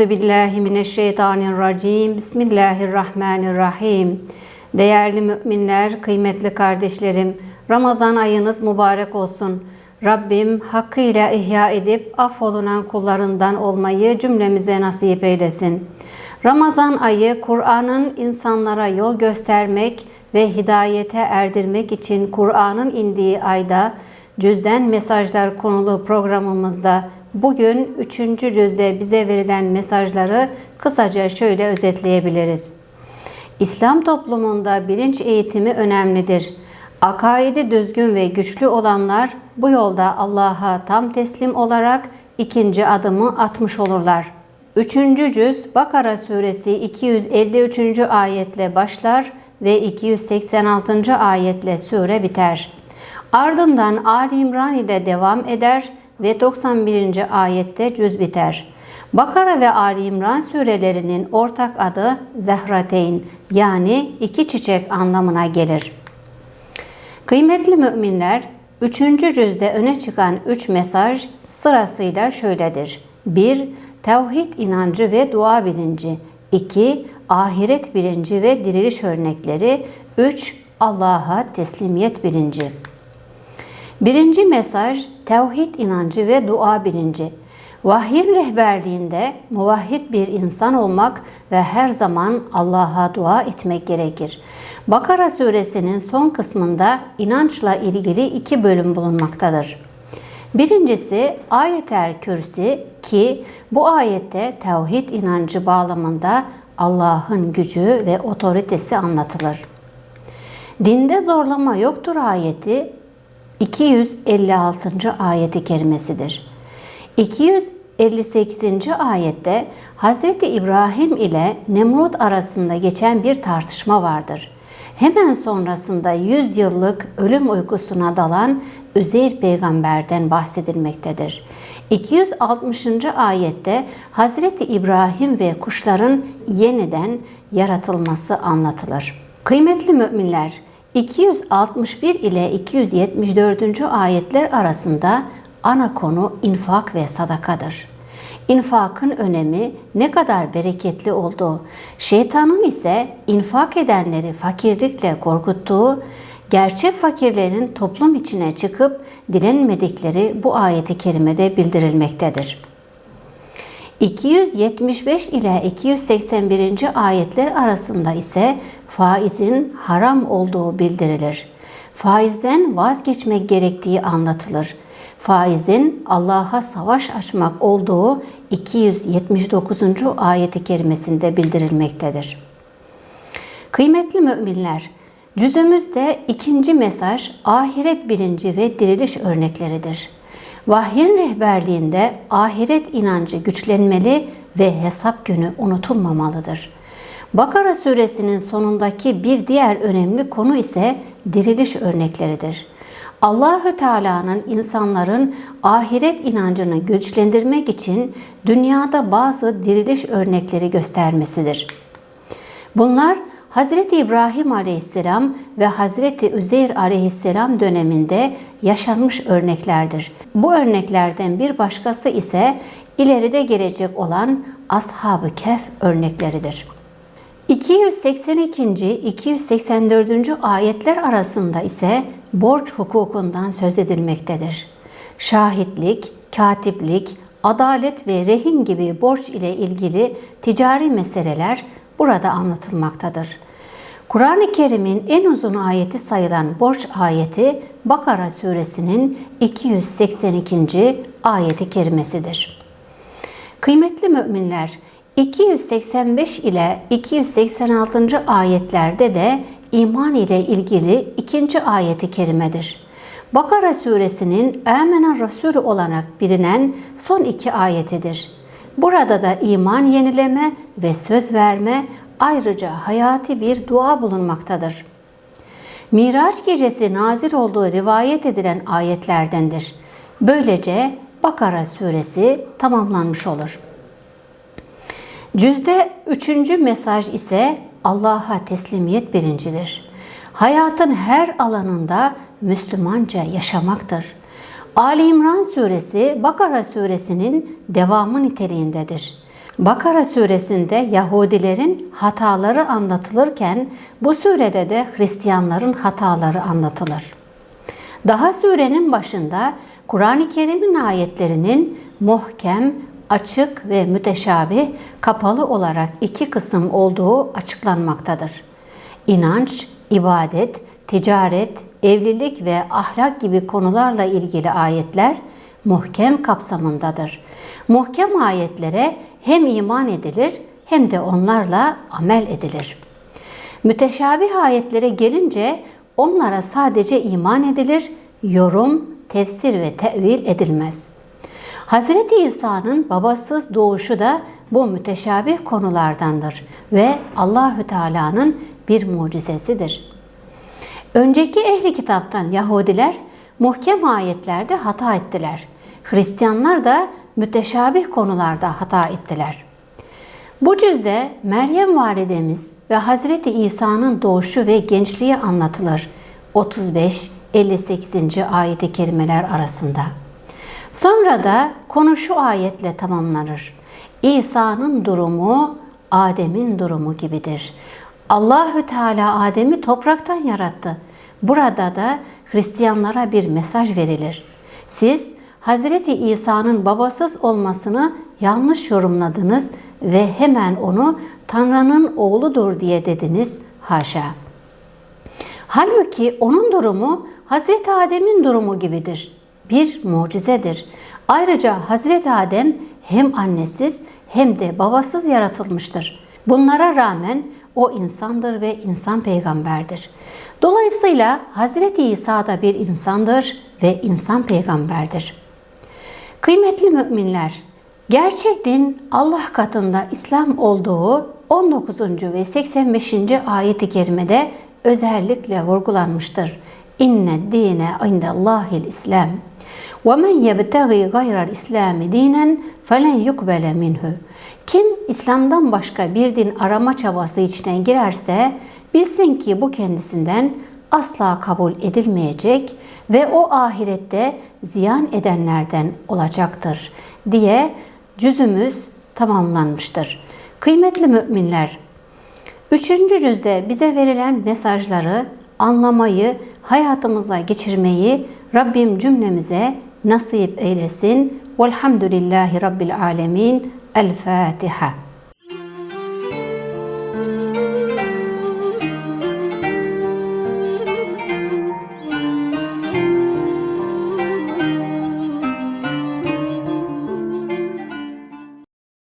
Euzu billahi mineşşeytanirracim. Bismillahirrahmanirrahim. Değerli müminler, kıymetli kardeşlerim, Ramazan ayınız mübarek olsun. Rabbim hakkıyla ihya edip affolunan kullarından olmayı cümlemize nasip eylesin. Ramazan ayı Kur'an'ın insanlara yol göstermek ve hidayete erdirmek için Kur'an'ın indiği ayda cüzden mesajlar konulu programımızda bugün 3. cüzde bize verilen mesajları kısaca şöyle özetleyebiliriz. İslam toplumunda bilinç eğitimi önemlidir. Akaidi düzgün ve güçlü olanlar bu yolda Allah'a tam teslim olarak ikinci adımı atmış olurlar. Üçüncü cüz Bakara suresi 253. ayetle başlar ve 286. ayetle sure biter. Ardından Ali İmran ile devam eder ve 91. ayette cüz biter. Bakara ve Ali İmran surelerinin ortak adı Zehrateyn yani iki çiçek anlamına gelir. Kıymetli müminler, üçüncü cüzde öne çıkan üç mesaj sırasıyla şöyledir. 1. Tevhid inancı ve dua bilinci. 2. Ahiret bilinci ve diriliş örnekleri. 3. Allah'a teslimiyet bilinci. Birinci mesaj tevhid inancı ve dua bilinci. Vahyin rehberliğinde muvahhid bir insan olmak ve her zaman Allah'a dua etmek gerekir. Bakara suresinin son kısmında inançla ilgili iki bölüm bulunmaktadır. Birincisi ayetel kürsi ki bu ayette tevhid inancı bağlamında Allah'ın gücü ve otoritesi anlatılır. Dinde zorlama yoktur ayeti 256. ayeti kerimesidir. 258. ayette Hz. İbrahim ile Nemrut arasında geçen bir tartışma vardır. Hemen sonrasında 100 yıllık ölüm uykusuna dalan Üzeyr peygamberden bahsedilmektedir. 260. ayette Hz. İbrahim ve kuşların yeniden yaratılması anlatılır. Kıymetli müminler, 261 ile 274. ayetler arasında ana konu infak ve sadakadır. İnfakın önemi ne kadar bereketli olduğu, şeytanın ise infak edenleri fakirlikle korkuttuğu, gerçek fakirlerin toplum içine çıkıp dilenmedikleri bu ayeti kerimede bildirilmektedir. 275 ile 281. ayetler arasında ise faizin haram olduğu bildirilir. Faizden vazgeçmek gerektiği anlatılır. Faizin Allah'a savaş açmak olduğu 279. ayeti kerimesinde bildirilmektedir. Kıymetli müminler, cüzümüzde ikinci mesaj ahiret bilinci ve diriliş örnekleridir. Vahyin rehberliğinde ahiret inancı güçlenmeli ve hesap günü unutulmamalıdır. Bakara suresinin sonundaki bir diğer önemli konu ise diriliş örnekleridir. Allahü Teala'nın insanların ahiret inancını güçlendirmek için dünyada bazı diriliş örnekleri göstermesidir. Bunlar Hazreti İbrahim Aleyhisselam ve Hazreti Üzeyr Aleyhisselam döneminde yaşanmış örneklerdir. Bu örneklerden bir başkası ise ileride gelecek olan Ashab-ı Kehf örnekleridir. 282. 284. ayetler arasında ise borç hukukundan söz edilmektedir. Şahitlik, katiplik, adalet ve rehin gibi borç ile ilgili ticari meseleler burada anlatılmaktadır. Kur'an-ı Kerim'in en uzun ayeti sayılan borç ayeti Bakara suresinin 282. ayeti kerimesidir. Kıymetli müminler, 285 ile 286. ayetlerde de iman ile ilgili ikinci ayeti kerimedir. Bakara suresinin Âmenen Resulü olarak bilinen son iki ayetidir. Burada da iman yenileme ve söz verme ayrıca hayati bir dua bulunmaktadır. Miraç gecesi nazir olduğu rivayet edilen ayetlerdendir. Böylece Bakara suresi tamamlanmış olur. Cüzde üçüncü mesaj ise Allah'a teslimiyet birincidir. Hayatın her alanında Müslümanca yaşamaktır. Ali İmran suresi Bakara suresinin devamı niteliğindedir. Bakara suresinde Yahudilerin hataları anlatılırken bu surede de Hristiyanların hataları anlatılır. Daha surenin başında Kur'an-ı Kerim'in ayetlerinin muhkem, açık ve müteşabih, kapalı olarak iki kısım olduğu açıklanmaktadır. İnanç, ibadet, ticaret, evlilik ve ahlak gibi konularla ilgili ayetler muhkem kapsamındadır. Muhkem ayetlere hem iman edilir hem de onlarla amel edilir. Müteşabih ayetlere gelince onlara sadece iman edilir, yorum, tefsir ve tevil edilmez. Hazreti İsa'nın babasız doğuşu da bu müteşabih konulardandır ve Allahü Teala'nın bir mucizesidir. Önceki ehli kitaptan Yahudiler muhkem ayetlerde hata ettiler. Hristiyanlar da müteşabih konularda hata ettiler. Bu cüzde Meryem validemiz ve Hazreti İsa'nın doğuşu ve gençliği anlatılır. 35-58. ayeti kerimeler arasında. Sonra da konu şu ayetle tamamlanır. İsa'nın durumu Adem'in durumu gibidir. Allahü Teala Adem'i topraktan yarattı. Burada da Hristiyanlara bir mesaj verilir. Siz Hazreti İsa'nın babasız olmasını yanlış yorumladınız ve hemen onu Tanrı'nın oğludur diye dediniz. Haşa. Halbuki onun durumu Hazreti Adem'in durumu gibidir. Bir mucizedir. Ayrıca Hazreti Adem hem annesiz hem de babasız yaratılmıştır. Bunlara rağmen o insandır ve insan peygamberdir. Dolayısıyla Hazreti İsa da bir insandır ve insan peygamberdir. Kıymetli müminler, gerçek din Allah katında İslam olduğu 19. ve 85. ayet-i kerimede özellikle vurgulanmıştır. İnne dine indellahil İslam. وَمَنْ يَبْتَغِي غَيْرَ الْإِسْلَامِ دِينًا فَلَنْ يُقْبَلَ مِنْهُ Kim İslam'dan başka bir din arama çabası içine girerse bilsin ki bu kendisinden asla kabul edilmeyecek ve o ahirette ziyan edenlerden olacaktır diye cüzümüz tamamlanmıştır. Kıymetli müminler, üçüncü cüzde bize verilen mesajları anlamayı, hayatımıza geçirmeyi Rabbim cümlemize نصيب إلى السن والحمد لله رب العالمين. الفاتحة.